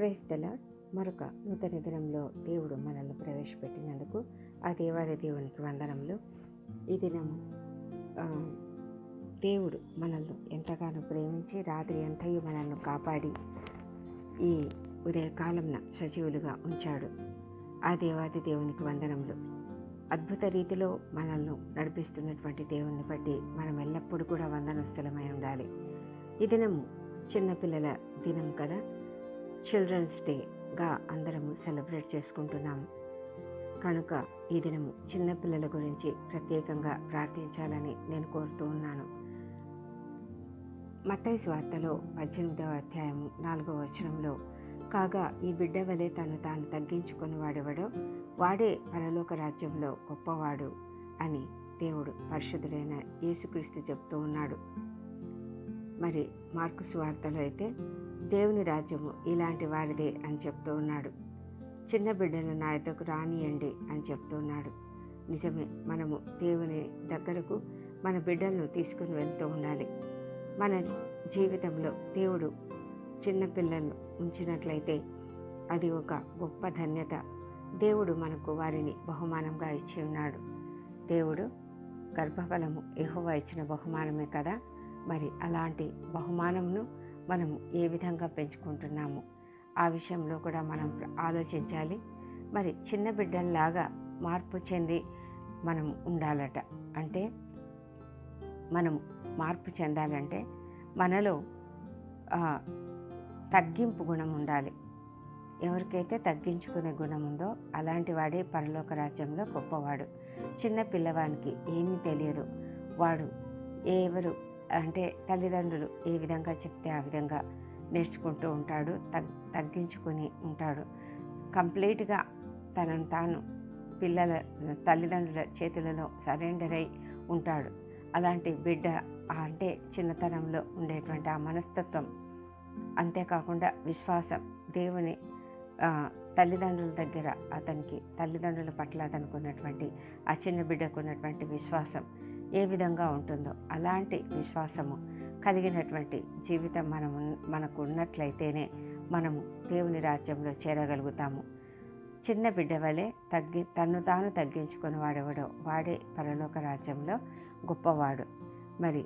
క్రైస్తల మరొక నూతన దినంలో దేవుడు మనల్ని ప్రవేశపెట్టినందుకు ఆ దేవాలయ దేవునికి వందనములు. ఈ దినము దేవుడు మనల్ని ఎంతగానో ప్రేమించి రాత్రి అంతయు మనల్ని కాపాడి ఈ ఉదయకాలంన సజీవులుగా ఉంచాడు. ఆ దేవాది దేవునికి వందనములు. అద్భుత రీతిలో మనల్ని నడిపిస్తున్నటువంటి దేవుణ్ణి బట్టి మనం ఎల్లప్పుడూ కూడా వందనస్థలమై ఉండాలి. ఈ దినము చిన్నపిల్లల దినం కదా. చిల్డ్రన్స్ డేగా అందరము సెలబ్రేట్ చేసుకుంటున్నాము కనుక ఈ దినము చిన్నపిల్లల గురించి ప్రత్యేకంగా ప్రార్థించాలని నేను కోరుతూ ఉన్నాను. మత్తయి వార్తలో పద్దెనిమిదవ అధ్యాయము నాలుగవ వచనంలో కాగా ఈ బిడ్డ వలె తను తాను తగ్గించుకుని వాడెవడో వాడే పరలోక రాజ్యంలో గొప్పవాడు అని దేవుడు పరిశుద్ధుడైన యేసుక్రీస్తు చెప్తూ ఉన్నాడు. మరి మార్కు సువార్తలో అయితే దేవుని రాజ్యము ఇలాంటి వారిదే అని చెప్తూ ఉన్నాడు. చిన్న బిడ్డను నా యొద్దకు రానియండి అని చెప్తూ ఉన్నాడు. నిజమే మనము దేవుని దగ్గరకు మన బిడ్డలను తీసుకుని వెళ్తూ ఉండాలి. మన జీవితంలో దేవుడు చిన్న పిల్లలను ఉంచినట్లయితే అది ఒక గొప్ప ధన్యత. దేవుడు మనకు వారిని బహుమానంగా ఇచ్చి ఉన్నాడు. దేవుడు గర్భఫలము ఎహోవా ఇచ్చిన బహుమానమే కదా. మరి అలాంటి బహుమానంను మనం ఏ విధంగా పెంచుకుంటున్నాము? ఆ విషయంలో కూడా మనం ఆలోచించాలి. మరి చిన్న బిడ్డల్లాగా మార్పు చెంది మనం ఉండాలట. అంటే మనం మార్పు చెందాలంటే మనలో తగ్గింపు గుణం ఉండాలి. ఎవరికైతే తగ్గించుకునే గుణం ఉందో అలాంటి వాడే పరలోక రాజ్యంలో గొప్పవాడు. చిన్న పిల్లవానికి ఏమీ తెలియదు. వాడు ఎవరు అంటే తల్లిదండ్రులు ఏ విధంగా చెప్తే ఆ విధంగా నేర్చుకుంటూ ఉంటాడు తగ్ తగ్గించుకొని ఉంటాడు. కంప్లీట్గా తనను తాను పిల్లల తల్లిదండ్రుల చేతులలో సరెండర్ అయి ఉంటాడు. అలాంటి బిడ్డ అంటే చిన్నతనంలో ఉండేటువంటి ఆ మనస్తత్వం. అంతేకాకుండా విశ్వాసం. దేవుని తల్లిదండ్రుల దగ్గర అతనికి తల్లిదండ్రుల పట్ల అతనికి ఉన్నటువంటి ఆ చిన్న బిడ్డకు ఉన్నటువంటి విశ్వాసం. ఏ విధంగా ఉంటుందో అలాంటి విశ్వాసము కలిగినటువంటి జీవితం మనం మనకు ఉన్నట్లయితేనే మనము దేవుని రాజ్యంలో చేరగలుగుతాము. చిన్న బిడ్డ వలె తగ్గి తన్ను తాను తగ్గించుకుని వాడెవడో వాడే పరలోక రాజ్యంలో గొప్పవాడు. మరి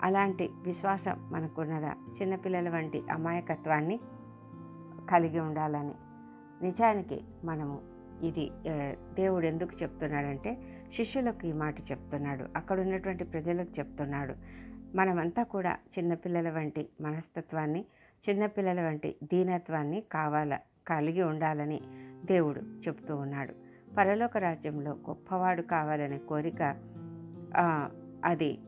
అలాంటి విశ్వాసం మనకున్నదా? చిన్నపిల్లల వంటి అమాయకత్వాన్ని కలిగి ఉండాలని. నిజానికి మనము ఇది దేవుడు ఎందుకు చెప్తున్నాడంటే శిష్యులకు ఈ మాట చెప్తున్నాడు. అక్కడ ఉన్నటువంటి ప్రజలకు చెప్తున్నాడు. మనమంతా కూడా చిన్నపిల్లల వంటి మనస్తత్వాన్ని చిన్నపిల్లల వంటి దీనత్వాన్ని కావాల కలిగి ఉండాలని దేవుడు చెప్తూ ఉన్నాడు. పరలోక రాజ్యంలో గొప్పవాడు కావాలనే కోరిక అది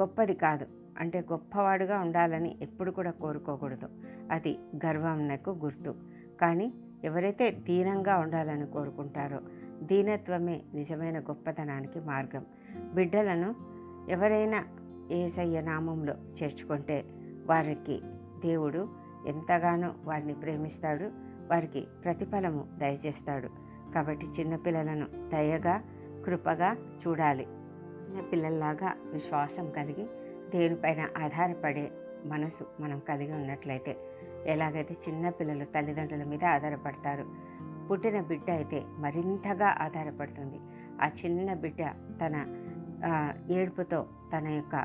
గొప్పది కాదు. అంటే గొప్పవాడుగా ఉండాలని ఎప్పుడు కూడా కోరుకోకూడదు. అది గర్వంనకు గుర్తు. కానీ ఎవరైతే దీనంగా ఉండాలని కోరుకుంటారో దీనత్వమే నిజమైన గొప్పతనానికి మార్గం. బిడ్డలను ఎవరైనా ఏసయ్య నామంలో చేర్చుకుంటే వారికి దేవుడు ఎంతగానో వారిని ప్రేమిస్తాడు వారికి ప్రతిఫలము దయచేస్తాడు. కాబట్టి చిన్నపిల్లలను దయగా కృపగా చూడాలి. చిన్నపిల్లల్లాగా విశ్వాసం కలిగి దేనిపైన ఆధారపడే మనసు మనం కలిగి ఉన్నట్లయితే ఎలాగైతే చిన్నపిల్లలు తల్లిదండ్రుల మీద ఆధారపడతారు పుట్టిన బిడ్డ అయితే మరింతగా ఆధారపడుతుంది. ఆ చిన్న బిడ్డ తన ఏడుపుతో తన యొక్క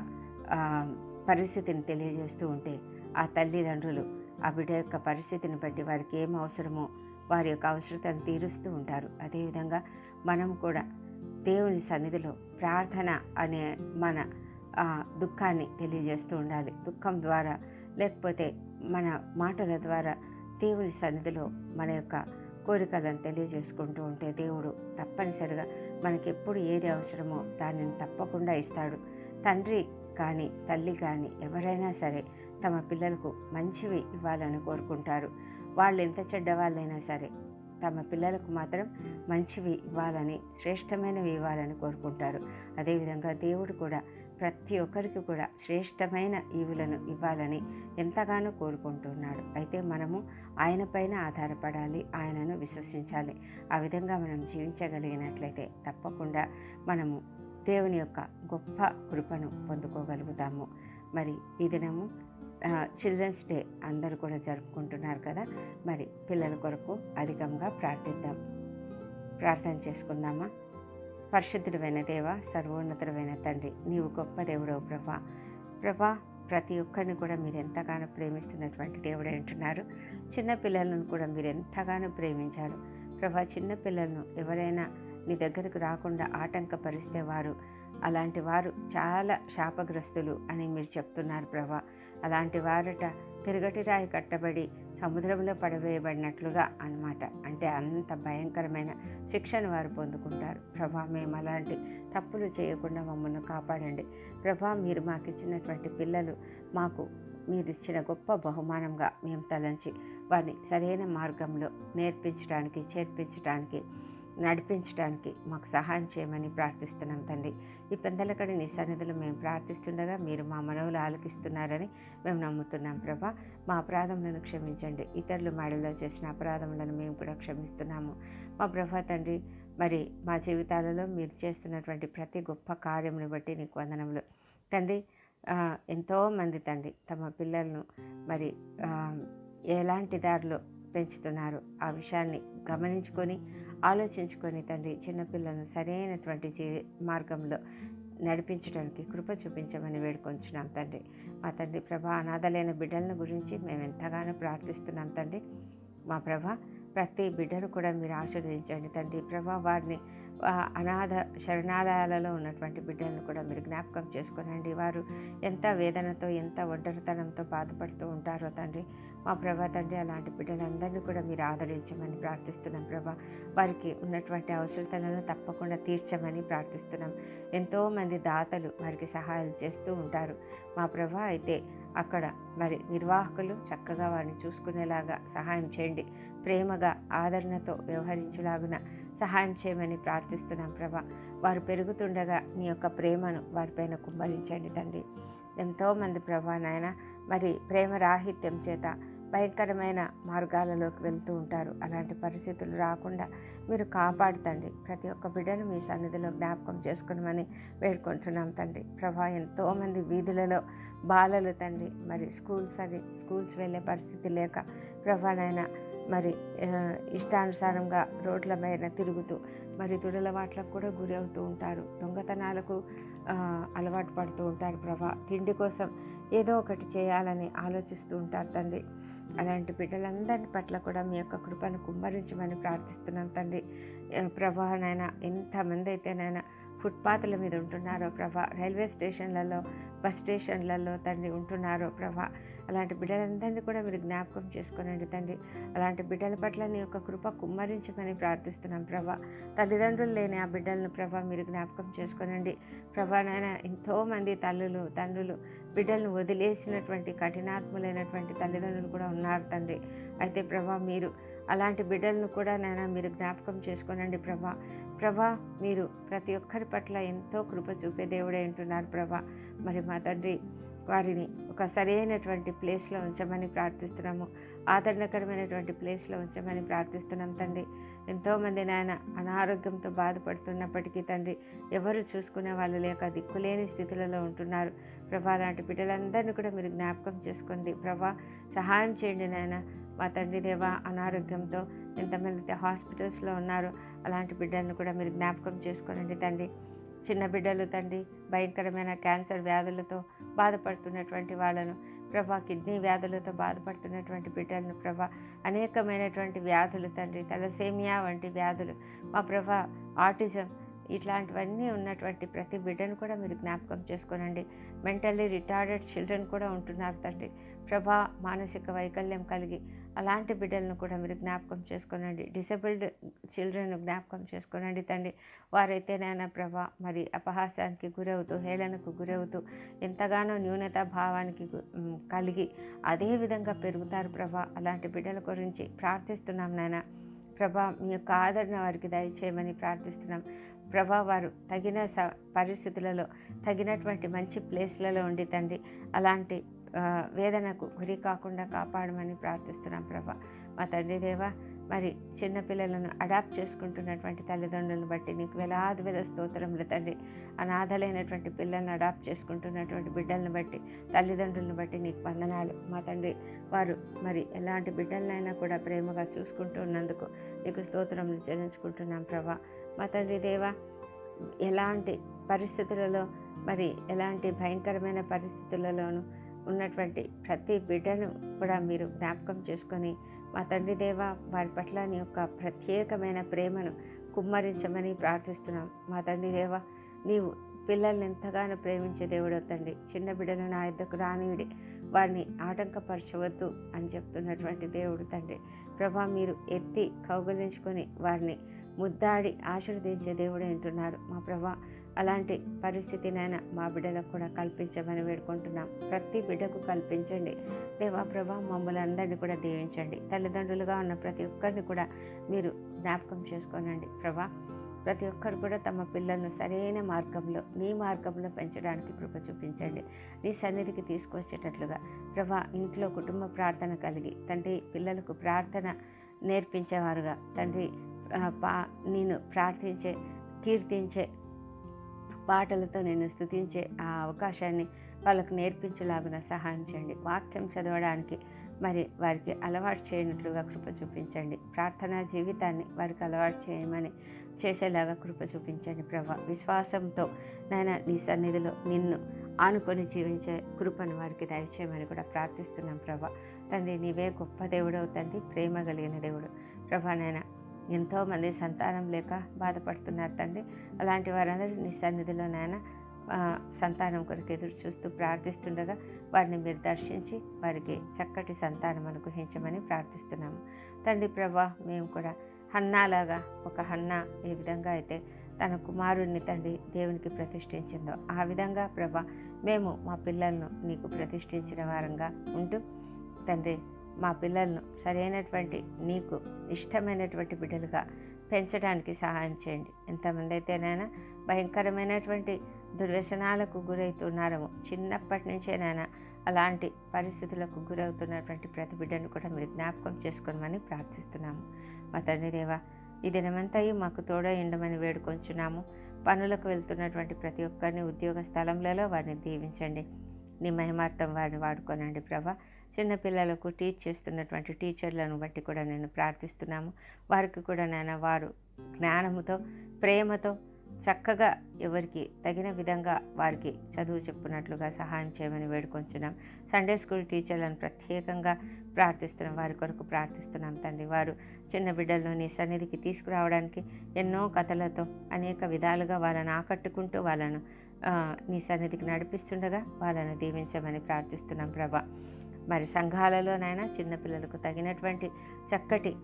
పరిస్థితిని తెలియజేస్తూ ఉంటే ఆ తల్లిదండ్రులు ఆ బిడ్డ యొక్క పరిస్థితిని బట్టి వారికి ఏం అవసరమో వారి యొక్క అవసరతను తీరుస్తూ ఉంటారు. అదేవిధంగా మనం కూడా దేవుని సన్నిధిలో ప్రార్థన అనే మన దుఃఖాన్ని తెలియజేస్తూ ఉండాలి. దుఃఖం ద్వారా లేకపోతే మన మాటల ద్వారా దేవుని సన్నిధిలో మన యొక్క కోరికలను తెలియజేసుకుంటూ ఉంటే దేవుడు తప్పనిసరిగా మనకెప్పుడు ఏది అవసరమో దానిని తప్పకుండా ఇస్తాడు. తండ్రి కానీ తల్లి కానీ ఎవరైనా సరే తమ పిల్లలకు మంచివి ఇవ్వాలని కోరుకుంటారు. వాళ్ళు ఎంత చెడ్డవాళ్ళైనా సరే తమ పిల్లలకు మాత్రం మంచివి ఇవ్వాలని శ్రేష్టమైనవి ఇవ్వాలని కోరుకుంటారు. అదేవిధంగా దేవుడు కూడా ప్రతి ఒక్కరికి కూడా శ్రేష్టమైన ఈవులను ఇవ్వాలని ఎంతగానో కోరుకుంటున్నాడు. అయితే మనము ఆయన పైన ఆధారపడాలి ఆయనను విశ్వసించాలి. ఆ విధంగా మనం జీవించగలిగినట్లయితే తప్పకుండా మనము దేవుని యొక్క గొప్ప కృపను పొందుకోగలుగుతాము. మరి ఈ దినము చిల్డ్రన్స్ డే అందరూ కూడా జరుపుకుంటున్నారు కదా? మరి పిల్లల కొరకు అధికంగా ప్రార్థిద్దాం. ప్రార్థన చేసుకుందామా? పరిశుద్ధుడైన దేవ సర్వోన్నతుడైన తండ్రి నీవు గొప్ప దేవుడవు ప్రభా. ప్రభా ప్రతి ఒక్కరిని కూడా మీరు ఎంతగానో ప్రేమిస్తున్నటువంటి దేవుడే అంటున్నారు. చిన్నపిల్లలను కూడా మీరు ఎంతగానో ప్రేమించారు. ప్రభా చిన్నపిల్లలను ఎవరైనా నీ దగ్గరకు రాకుండా ఆటంకపరిస్తే వారు అలాంటి వారు చాలా శాపగ్రస్తులు అని మీరు చెప్తున్నారు ప్రభా. అలాంటి వారట తిరగటి రాయి కట్టబడి సముద్రంలో పడవేయబడినట్లుగా అన్నమాట. అంటే అంత భయంకరమైన శిక్షను వారు పొందుకుంటారు. ప్రభా మేము అలాంటి తప్పులు చేయకుండా మమ్మల్ని కాపాడండి. ప్రభా మీరు మాకు ఇచ్చినటువంటి పిల్లలు మాకు మీరు ఇచ్చిన గొప్ప బహుమానంగా మేము తలంచి వారిని సరైన మార్గంలో నేర్పించడానికి చేర్పించడానికి నడిపించడానికి మాకు సహాయం చేయమని ప్రార్థిస్తున్నాం తండ్రి. ఈ పెందలకడి నీ సన్నిధిలో మేము ప్రార్థిస్తుండగా మీరు మా మనవులు ఆలకిస్తున్నారని మేము నమ్ముతున్నాం ప్రభా. మా అపరాధములను క్షమించండి. ఇతరులు మాడలో చేసిన అపరాధములను మేము కూడా క్షమిస్తున్నాము. మా ప్రభా తండ్రి మరి మా జీవితాలలో మీరు చేస్తున్నటువంటి ప్రతి గొప్ప కార్యమును బట్టి నీకు వందనములు. తండ్రి ఎంతోమంది తండ్రి తమ పిల్లలను మరి ఎలాంటి దారిలో పెంచుతున్నారు? ఆ విషయాన్ని గమనించుకొని ఆలోచించుకొని తండ్రి చిన్నపిల్లలను సరైనటువంటి జీ మార్గంలో నడిపించడానికి కృప చూపించమని వేడుకొంచున్నాం తండ్రి. మా తండ్రి ప్రభా అనాథలైన బిడ్డలను గురించి మేము ఎంతగానో ప్రార్థిస్తున్నాం తండ్రి. మా ప్రభ ప్రతి బిడ్డను కూడా మీరు ఆశీర్వదించండి తండ్రి. ప్రభా వారిని అనాథ శరణాలయాలలో ఉన్నటువంటి బిడ్డలను కూడా మీరు జ్ఞాపకం చేసుకోనండి. వారు ఎంత వేదనతో ఎంత ఒంటరితనంతో బాధపడుతూ ఉంటారో తండ్రి మా ప్రభా తండ్రి అలాంటి బిడ్డలందరినీ కూడా మీరు ఆదరించమని ప్రార్థిస్తున్నాం ప్రభా. వారికి ఉన్నటువంటి అవసరతలను తప్పకుండా తీర్చమని ప్రార్థిస్తున్నాం. ఎంతోమంది దాతలు వారికి సహాయాలు చేస్తూ ఉంటారు. మా ప్రభా అయితే అక్కడ మరి నిర్వాహకులు చక్కగా వారిని చూసుకునేలాగా సహాయం చేయండి. ప్రేమగా ఆదరణతో వ్యవహరించేలాగున సహాయం చేయమని ప్రార్థిస్తున్నాం ప్రభా. వారు పెరుగుతుండగా నీ యొక్క ప్రేమను వారిపైన కుమ్మరించండి తండ్రి. ఎంతోమంది ప్రభా నాయన మరి ప్రేమ రాహిత్యం చేత భయంకరమైన మార్గాలలోకి వెళ్తూ ఉంటారు. అలాంటి పరిస్థితులు రాకుండా మీరు కాపాడుతండి. ప్రతి ఒక్క బిడ్డను మీ సన్నిధిలో జ్ఞాపకం చేసుకోమని వేడుకుంటున్నాం తండ్రి. ప్రభా ఎంతోమంది వీధులలో బాలలు తండ్రి మరి స్కూల్స్ అని స్కూల్స్ వెళ్ళే పరిస్థితి లేక ప్రభానైనా మరి ఇష్టానుసారంగా రోడ్ల మీద తిరుగుతూ మరి దురలవాట్లకు కూడా గురి అవుతూ ఉంటారు. దొంగతనాలకు అలవాటు పడుతూ ఉంటారు ప్రభా. తిండి కోసం ఏదో ఒకటి చేయాలని ఆలోచిస్తూ ఉంటారు తండ్రి. అలాంటి బిడ్డలందరి పట్ల కూడా మీ యొక్క కృపను కుమ్మరించమని ప్రార్థిస్తున్నాం తండ్రి. ప్రభానైనా ఎంతమంది అయితేనైనా ఫుట్పాత్ల మీద ఉంటున్నారో ప్రభా రైల్వే స్టేషన్లలో బస్ స్టేషన్లలో తండ్రి ఉంటున్నారో ప్రభా అలాంటి బిడ్డలందరినీ కూడా మీరు జ్ఞాపకం చేసుకోనండి తండ్రి అలాంటి బిడ్డల పట్ల నీ యొక్క కృప కుమ్మరించమని ప్రార్థిస్తున్నాం ప్రభా. తల్లిదండ్రులు లేని ఆ బిడ్డలను ప్రభా మీరు జ్ఞాపకం చేసుకోనండి ప్రభా నాయన ఎంతోమంది తల్లులు తండ్రులు బిడ్డలను వదిలేసినటువంటి కఠినాత్ములైనటువంటి తల్లిదండ్రులు కూడా ఉన్నారు తండ్రి. అయితే ప్రభా మీరు అలాంటి బిడ్డలను కూడా నాయన మీరు జ్ఞాపకం చేసుకోనండి ప్రభా ప్రభా మీరు ప్రతి ఒక్కరి పట్ల ఎంతో కృప చూపే దేవుడే అంటున్నారు ప్రభా. మరి మా తండ్రి వారిని ఒక సరైనటువంటి ప్లేస్లో ఉంచమని ప్రార్థిస్తున్నాము. ఆదరణకరమైనటువంటి ప్లేస్లో ఉంచమని ప్రార్థిస్తున్నాం తండ్రి. ఎంతోమంది నాయన అనారోగ్యంతో బాధపడుతున్నప్పటికీ తండ్రి ఎవరు చూసుకునే వాళ్ళు లేక దిక్కులేని స్థితులలో ఉంటున్నారు. ప్రభా లాంటి బిడ్డలందరినీ కూడా మీరు జ్ఞాపకం చేసుకోండి. ప్రభా సహాయం చేయండి నాయన. మా తండ్రి దేవ అనారోగ్యంతో ఎంతమంది హాస్పిటల్స్లో ఉన్నారో అలాంటి బిడ్డలను కూడా మీరు జ్ఞాపకం చేసుకోనండి తండ్రి. చిన్న బిడ్డలు తండ్రి భయంకరమైన క్యాన్సర్ వ్యాధులతో బాధపడుతున్నటువంటి వాళ్ళను ప్రభా కిడ్నీ వ్యాధులతో బాధపడుతున్నటువంటి బిడ్డలను ప్రభా అనేకమైనటువంటి వ్యాధులు తండ్రి తలసేమియా వంటి వ్యాధులు. మా ప్రభా ఆటిజం ఇట్లాంటివన్నీ ఉన్నటువంటి ప్రతి బిడ్డను కూడా మీరు జ్ఞాపకం చేసుకోనండి. మెంటల్లీ రిటార్డెడ్ చిల్డ్రన్ కూడా ఉంటున్నారు తండ్రి. ప్రభా మానసిక వైకల్యం కలిగి అలాంటి బిడ్డలను కూడా మీరు జ్ఞాపకం చేసుకోనండి. డిసేబుల్డ్ చిల్డ్రన్ జ్ఞాపకం చేసుకోనండి తండ్రి. వారైతే నాయన ప్రభా మరి అపహాసానికి గురవుతూ హేళనకు గురవుతూ ఎంతగానో న్యూనత భావానికి కలిగి అదే విధంగా పెరుగుతారు ప్రభా. అలాంటి బిడ్డల గురించి ప్రార్థిస్తున్నాం నాయన. ప్రభా మీ యొక్క ఆదరణ వారికి దయచేయమని ప్రార్థిస్తున్నాం. ప్రభా వారు తగిన స పరిస్థితులలో తగినటువంటి మంచి ప్లేస్లలో ఉండి తండ్రి అలాంటి వేదనకు గురి కాకుండా కాపాడమని ప్రార్థిస్తున్నాం ప్రభా. మా తండ్రి దేవ మరి చిన్నపిల్లలను అడాప్ట్ చేసుకుంటున్నటువంటి తల్లిదండ్రులను బట్టి నీకు వేలాది వేల స్తోత్రములు తండ్రి. అనాథలైనటువంటి పిల్లలను అడాప్ట్ చేసుకుంటున్నటువంటి బిడ్డలను బట్టి తల్లిదండ్రులను బట్టి నీకు వందనాలు. మా తండ్రి వారు మరి ఎలాంటి బిడ్డలనైనా కూడా ప్రేమగా చూసుకుంటున్నందుకు నీకు స్తోత్రములు చెల్లించుకుంటున్నాం ప్రభా. మా తండ్రి దేవ ఎలాంటి పరిస్థితులలో మరి ఎలాంటి భయంకరమైన పరిస్థితులలోనూ ఉన్నటువంటి ప్రతి బిడ్డను కూడా మీరు జ్ఞాపకం చేసుకొని మా తండ్రి దేవ వారి పట్ల నీ యొక్క ప్రత్యేకమైన ప్రేమను కుమ్మరించమని ప్రార్థిస్తున్నాం. మా తండ్రి దేవ నీవు పిల్లల్ని ఎంతగానో ప్రేమించే దేవుడు తండ్రి. చిన్న బిడ్డను నా ఇద్దకు రానివిడి వారిని ఆటంకపరచవద్దు అని చెప్తున్నటువంటి దేవుడు తండ్రి. ప్రభా మీరు ఎత్తి కౌగలించుకొని వారిని ముద్దాడి ఆశీర్వదించే దేవుడు అంటున్నారు. మా ప్రభా అలాంటి పరిస్థితినైనా మా బిడ్డలకు కూడా కల్పించమని వేడుకుంటున్నాం. ప్రతి బిడ్డకు కల్పించండి. దేవా ప్రభా మమ్మల్ని అందరినీ కూడా దీవించండి. తల్లిదండ్రులుగా ఉన్న ప్రతి ఒక్కరిని కూడా మీరు జ్ఞాపకం చేసుకోనండి. ప్రభా ప్రతి ఒక్కరు కూడా తమ పిల్లలను సరైన మార్గంలో నీ మార్గంలో పెంచడానికి కృప చూపించండి. నీ సన్నిధికి తీసుకొచ్చేటట్లుగా ప్రభా ఇంట్లో కుటుంబ ప్రార్థన కలిగి తండ్రి పిల్లలకు ప్రార్థన నేర్పించేవారుగా. తండ్రి పా నేను ప్రార్థించే కీర్తించే పాటలతో నేను స్థుతించే ఆ అవకాశాన్ని వాళ్ళకు నేర్పించలాగిన సహాయం చేయండి. వాక్యం చదవడానికి మరి వారికి అలవాటు చేయనట్లుగా కృప చూపించండి. ప్రార్థనా జీవితాన్ని వారికి అలవాటు చేయమని చేసేలాగా కృప చూపించండి ప్రభా. విశ్వాసంతో నాయన నీ సన్నిధిలో నిన్ను ఆనుకొని జీవించే కృపను వారికి దయచేయమని కూడా ప్రార్థిస్తున్నాం ప్రభా. తండ్రి నీవే గొప్ప దేవుడవు తండ్రి ప్రేమ కలిగిన దేవుడు. ప్రభా నాయన ఎంతోమంది సంతానం లేక బాధపడుతున్నారు తండ్రి అలాంటి వారందరూ నీ సన్నిధిలో నాయన సంతానం కొరకు ఎదురు చూస్తూ ప్రార్థిస్తుండగా వారిని మీరు దర్శించి వారికి చక్కటి సంతానం అనుగ్రహించమని ప్రార్థిస్తున్నాము. తండ్రి ప్రభా మేము కూడా హన్నాలాగా ఒక హన్నా ఏ విధంగా అయితే తన కుమారుడిని తండ్రి దేవునికి ప్రతిష్ఠించిందో ఆ విధంగా ప్రభా మేము మా పిల్లలను నీకు ప్రతిష్ఠించిన వారంగా ఉంటూ తండ్రి మా పిల్లలను సరైనటువంటి నీకు ఇష్టమైనటువంటి బిడ్డలుగా పెంచడానికి సహాయం చేయండి. ఎంతమంది అయితేనైనా భయంకరమైనటువంటి దుర్వ్యసనాలకు గురవుతున్నారము చిన్నప్పటి నుంచేనైనా అలాంటి పరిస్థితులకు గురవుతున్నటువంటి ప్రతి బిడ్డను కూడా మీరు జ్ఞాపకం చేసుకోమని ప్రార్థిస్తున్నాము. మా తండ్రి దేవా ఈ దినమంతయు మాకు తోడై ఉండమని వేడుకొంచున్నాము. పనులకు వెళ్తున్నటువంటి ప్రతి ఒక్కరిని ఉద్యోగ స్థలంలో వారిని దీవించండి. నీ మహిమార్థం వారిని వాడుకోనండి ప్రభా. చిన్నపిల్లలకు టీచ్ చేస్తున్నటువంటి టీచర్లను బట్టి కూడా నేను ప్రార్థిస్తున్నాము. వారికి కూడా నేను వారు జ్ఞానముతో ప్రేమతో చక్కగా ఎవరికి తగిన విధంగా వారికి చదువు చెప్పున్నట్లుగా సహాయం చేయమని వేడుకొంచున్నాం. సండే స్కూల్ టీచర్లను ప్రత్యేకంగా ప్రార్థిస్తున్నాం. వారి కొరకు ప్రార్థిస్తున్నాం తండ్రి. వారు చిన్న బిడ్డలను నీ సన్నిధికి తీసుకురావడానికి ఎన్నో కథలతో అనేక విధాలుగా వాళ్ళని ఆకట్టుకుంటూ వాళ్ళను నీ సన్నిధికి నడిపిస్తుండగా వాళ్ళను దీవించమని ప్రార్థిస్తున్నాం ప్రభా. మరి సంఘాలలోనైనా చిన్నపిల్లలకు తగినటువంటి చక్కటి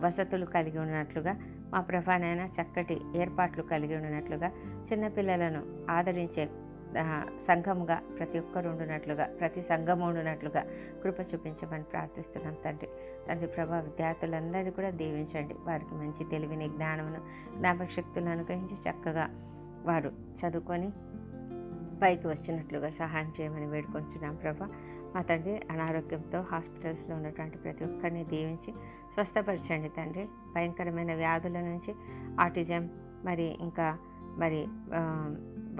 వసతులు కలిగి ఉన్నట్లుగా మా ప్రభానైనా చక్కటి ఏర్పాట్లు కలిగి ఉన్నట్లుగా చిన్నపిల్లలను ఆదరించే సంఘముగా ప్రతి ఒక్కరు ఉండునట్లుగా ప్రతి సంఘం ఉండునట్లుగా కృప చూపించమని ప్రార్థిస్తున్నాం తండ్రి. తండ్రి ప్రభా విద్యార్థులందరినీ కూడా దీవించండి. వారికి మంచి తెలివిని జ్ఞానమును జ్ఞాపకశక్తులను అనుగ్రహించి చక్కగా వారు చదువుకొని పైకి వచ్చినట్లుగా సహాయం చేయమని వేడుకొంచున్నాం ప్రభా. మా తండ్రి అనారోగ్యంతో హాస్పిటల్స్లో ఉన్నటువంటి ప్రతి ఒక్కరిని దీవించి స్వస్థపరచండి తండ్రి. భయంకరమైన వ్యాధుల నుంచి ఆటిజం మరి ఇంకా మరి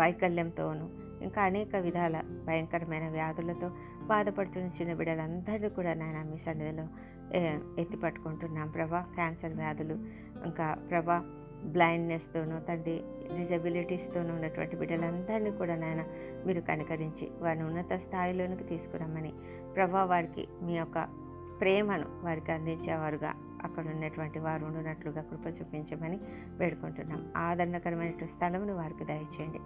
వైకల్యంతోనూ ఇంకా అనేక విధాల భయంకరమైన వ్యాధులతో బాధపడుతున్న చిన్న బిడ్డలందరినీ కూడా నాయన మీ సన్నిధిలో ఎత్తి పట్టుకుంటున్నాం. ప్రభా క్యాన్సర్ వ్యాధులు ఇంకా ప్రభా బ్లైండ్నెస్తోనూ తండ్రి డిజబిలిటీస్తోనూ ఉన్నటువంటి బిడ్డలందరినీ కూడా నాయన మీరు కనికరించి వారిని ఉన్నత స్థాయిలోనికి తీసుకురమ్మని ప్రభా వారికి మీ యొక్క ప్రేమను వారికి అందించేవారుగా అక్కడ ఉన్నటువంటి వారు ఉండునట్లుగా కృప చూపించమని వేడుకుంటున్నాం. ఆదరణకరమైన స్థలమును వారికి దయచేయండి.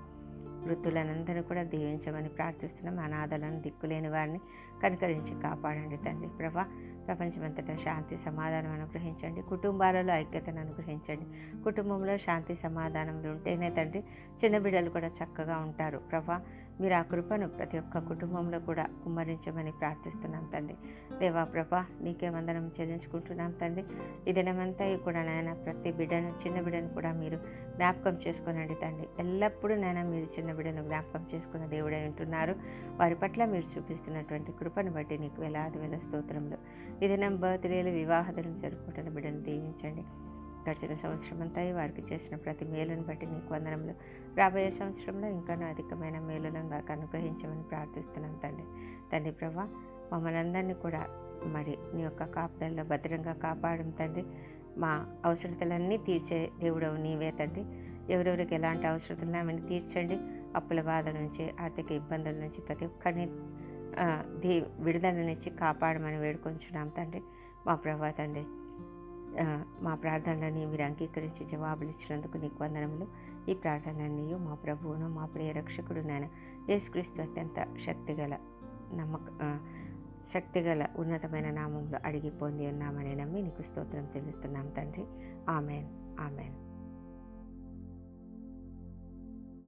వృద్ధులనందరూ కూడా దీవించమని ప్రార్థిస్తున్నాం. అనాథలను దిక్కులేని వారిని కనికరించి కాపాడండి తండ్రి ప్రభా. ప్రపంచమంతటా శాంతి సమాధానం అనుగ్రహించండి. కుటుంబాలలో ఐక్యతను అనుగ్రహించండి. కుటుంబంలో శాంతి సమాధానములు ఉంటేనే తండ్రి చిన్న బిడ్డలు కూడా చక్కగా ఉంటారు. ప్రభా మీరు ఆ కృపను ప్రతి ఒక్క కుటుంబంలో కూడా కుమ్మరించమని ప్రార్థిస్తున్నాం తండ్రి. దేవా ప్రభా నీకే వందనం చెల్లించుకుంటున్నాం తండ్రి. ఈ దినమంతా కూడా నాయన ప్రతి బిడ్డను చిన్న బిడ్డను కూడా మీరు జ్ఞాపకం చేసుకునండి తండ్రి. ఎల్లప్పుడూ నాయన మీరు చిన్న బిడ్డను జ్ఞాపకం చేసుకున్న దేవుడే ఉంటున్నారు. వారి పట్ల మీరు చూపిస్తున్నటువంటి కృపను బట్టి నీకు వేలాది వేల స్తోత్రంలో ఈ దినం బర్త్డేలు వివాహదలను జరుపుకుంటున్న బిడ్డను దీవించండి. గడిచిన సంవత్సరం అంతా వారికి చేసిన ప్రతి మేలును బట్టి నీకు వందనములు. రాబోయే సంవత్సరంలో ఇంకానూ అధికమైన మేలులను వారికి అనుగ్రహించమని ప్రార్థిస్తున్నాం తండ్రి. తండ్రి ప్రభా మమ్మల్ని అందరినీ కూడా మరి నీ యొక్క కాపుదల్లో భద్రంగా కాపాడం తండ్రి. మా అవసరతలన్నీ తీర్చే దేవుడవు నీవే తండ్రి. ఎవరెవరికి ఎలాంటి అవసరతలు అవన్నీ తీర్చండి. అప్పుల బాధ నుంచి ఆర్థిక ఇబ్బందుల నుంచి ప్రతి ఒక్కరిని ఆ, విడుదల విడుదలనిచ్చి కాపాడమని వేడుకొంచున్నాం తండ్రి. మా ప్రభా తండ్రి మా ప్రార్థనలని మీరు అంగీకరించి జవాబులు ఇచ్చినందుకు నీకు వందనములు. ఈ ప్రార్థనలన్నీ మా ప్రభువును మా ప్రియ రక్షకుడు నాయన యేసుక్రీస్తు అత్యంత శక్తిగల నమ్మక శక్తిగల ఉన్నతమైన నామంలో అడిగి పొంది ఉన్నామని నమ్మి నీకు స్తోత్రం చెల్లిస్తున్నాం తండ్రి. ఆమెన్. ఆమెన్.